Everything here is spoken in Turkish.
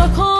Stockholm